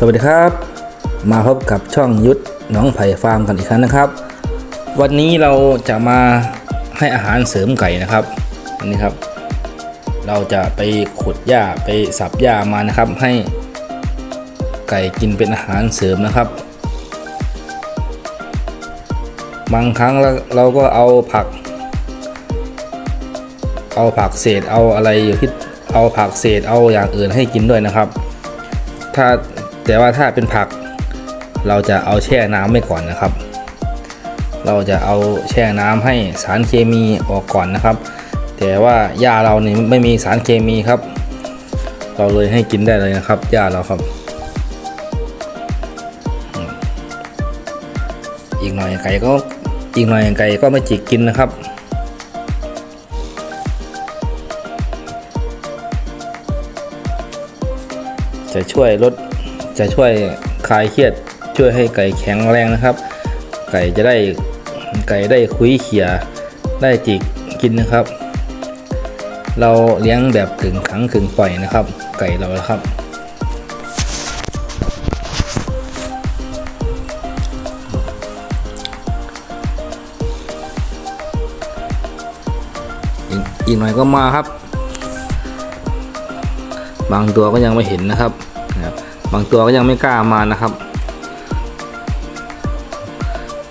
สวัสดีครับ มาพบกับช่องยุทธน้องไผ่ฟาร์มกันอีกครั้งนะครับ วันนี้เราจะมาให้อาหารเสริมไก่นะครับอันนี้ครับ เราจะไปขุดหญ้าไปสับหญ้ามานะครับ ให้ไก่กินเป็นอาหารเสริมนะครับ บางครั้งเราเราก็เอาผัก เอาผักเศษเอาอะไรอยู่ที่เอาผักเศษเอาอย่างอื่นให้กินด้วยนะครับ ถ้า แต่ว่าถ้าเป็นผัก เราจะเอาแช่น้ำไว้ก่อนนะครับ เราจะเอาแช่น้ำให้สารเคมีออกก่อนนะครับ แต่ว่าหญ้าเราเนี่ไม่มีสารเคมีครับ เราเลยให้กินได้เลยนะครับหญ้าเราครับ อีกหน่อยไก่ก็อีกหน่อยไก่ก็ไม่จิกกินนะครับจะช่วยลด จะช่วยคลายเครียดช่วยให้ไก่แข็งแรงนะครับ ไก่จะได้ไก่ได้คุยเขี่ยได้จิกกินนะครับ เราเลี้ยงแบบขึงขังขึงปล่อยนะครับ ไก่เรานะครับ อีกอีกหน่อยก็มาครับ บางตัวก็ยังไม่เห็นนะครับางตัวก็ยังไม่กล้ามานะครับ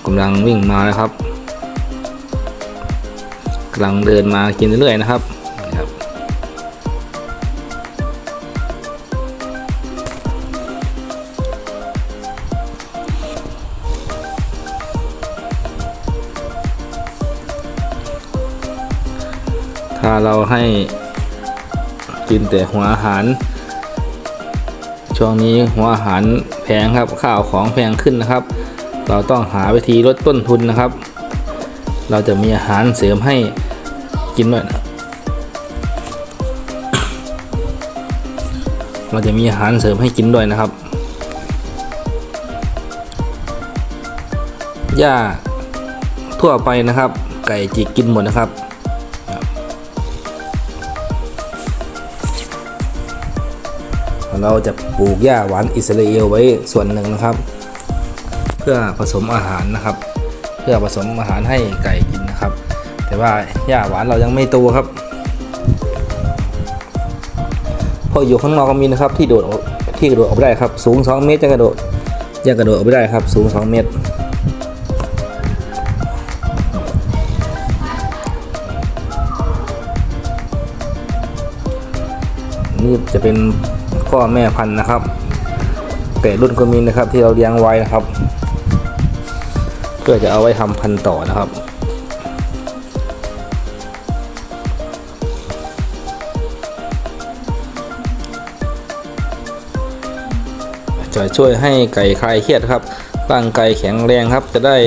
กำลังวิ่งมานะครับกำลังเดินมากินเรื่อยๆนะครับนะครับถ้าเราให้กินแต่หัวอาหาร ช่วงนี้หัวอาหารแพงครับข้าวของแพงขึ้นนะครับ เราต้องหาวิธีลดต้นทุนนะครับ เราจะมีอาหารเสริมให้กินด้วยนะเราจะมีอาหารเสริมให้กินด้วยนะครับหญ้าทั่วไปนะครับ ไก่จิกกินหมดนะครับ เราจะปลูกหญ้าหวานอิสราเอลไว้ส่วนหนึ่งนะครับ เพื่อผสมอาหารนะครับ เพื่อผสมอาหารให้ไก่กินนะครับ แต่ว่าหญ้าหวานเรายังไม่โตครับพออยู่ข้างนอกก็มีนะครับที่โดดที่กระโดดออกไม่ได้ครับ สูง 2 เมตรยังกระโดดยังกระโดดออกไม่ได้ครับ สูง 2 เมตร นี่จะเป็น พ่อแม่พันธุ์นะครับไก่รุ่นก็มีนะครับที่เราเลี้ยงไว้นะครับ เพื่อจะเอาไว้ทำพันธุ์ต่อนะครับจะช่วยให้ไก่คลายเครียดครับร่างไก่แข็งแรงครับจะได้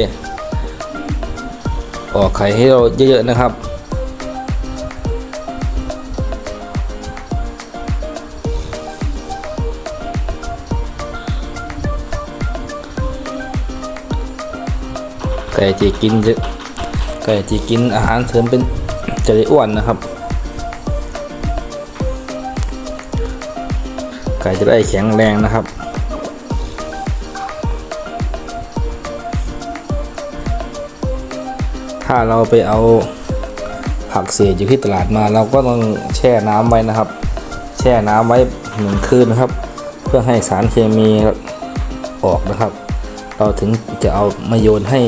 ออกไข่ให้เราเยอะๆนะครับ ก่จะกินจะไก่จะกินอาหารเสริมเป็นจะได้อ้วนนะครับ ไก่จะได้แข็งแรงนะครับถ้าเราไปเอาผักเศษอยู่ที่ตลาดมาเราก็ต้องแช่น้ำไว้นะครับ แช่น้ำไว้หนึ่งคืนนะครับ เพื่อให้สารเคมีออกนะครับ เราถึงจะเอามาโยนให้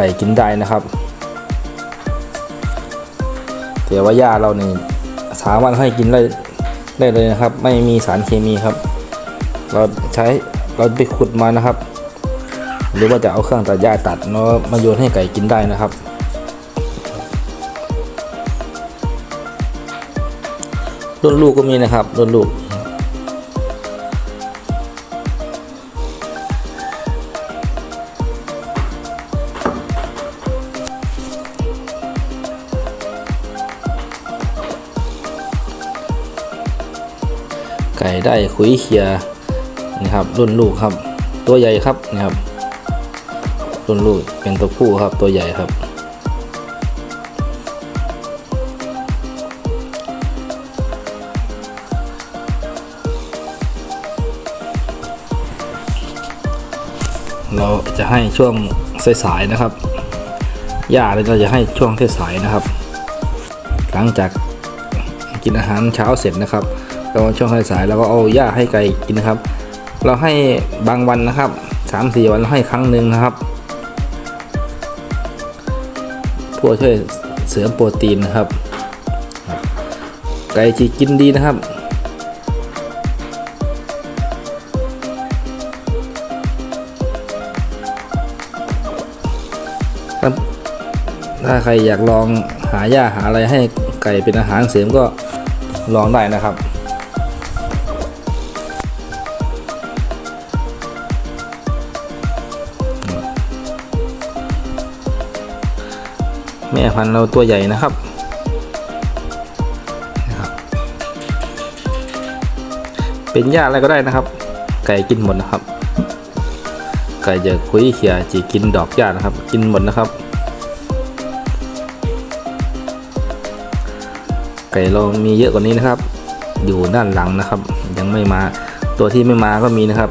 ไก่กินได้นะครับแต่ว่าหญ้าเราเนี่ยสามารถให้กินได้ได้เลยนะครับ ไม่มีสารเคมีครับ เราใช้เราไปขุดมานะครับ หรือว่าจะเอาเครื่องตัดหญ้าตัดแล้วมาโยนให้ไก่กินได้นะครับ รุ่นลูกก็มีนะครับรุ่นลูก ไก่ได้คุยเคียนี่ครับรุ่นลูกครับ ตัวใหญ่ครับนี่ครับ รุ่นลูกเป็นตัวผู้ครับตัวใหญ่ครับ เราจะให้ช่วงสายๆนะครับหญ้าเราจะให้ช่วงสายๆนะครับ หลังจากกินอาหารเช้าเสร็จนะครับ เราช่วงสายๆเราก็เอาหญ้าให้ไก่กินนะครับ เราให้บางวันนะครับสามสี่วันเราให้ครั้งหนึ่งนะครับเพื่อช่วยเสริมโปรตีนนะครับ ไก่จีกินดีนะครับถ้าใครอยากลองหาหญ้าหาอะไรให้ไก่เป็นอาหารเสริมก็ลองได้นะครับ แม่พันธุ์เราตัวใหญ่นะครับเป็นหญ้าอะไรก็ได้นะครับ ไก่กินหมดนะครับ ไก่จะคุยเขียจีกินดอกหญ้านะครับ กินหมดนะครับ ไก่เรามีเยอะกว่านี้นะครับ อยู่ด้านหลังนะครับ ยังไม่มาตัวที่ไม่มาก็มีนะครับ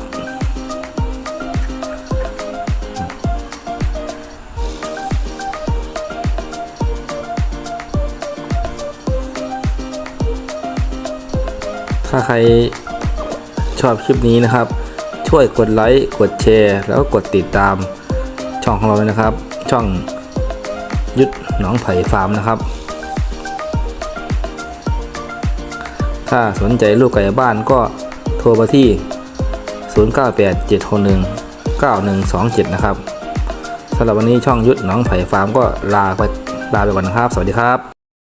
ถ้าใครชอบคลิปนี้นะครับ ช่วยกดไลค์กดแชร์ แล้วก็กดติดตามช่องของเราเลยนะครับ ช่องยุดหนองไผ่ฟาร์มนะครับ ถ้าสนใจลูกไก่บ้านก็โทรมาที่ 0987619127 นะครับสำหรับวันนี้ช่องยุดหนองไผ่ฟาร์มก็ลาไปลาไปก่อนนะครับ สวัสดีครับ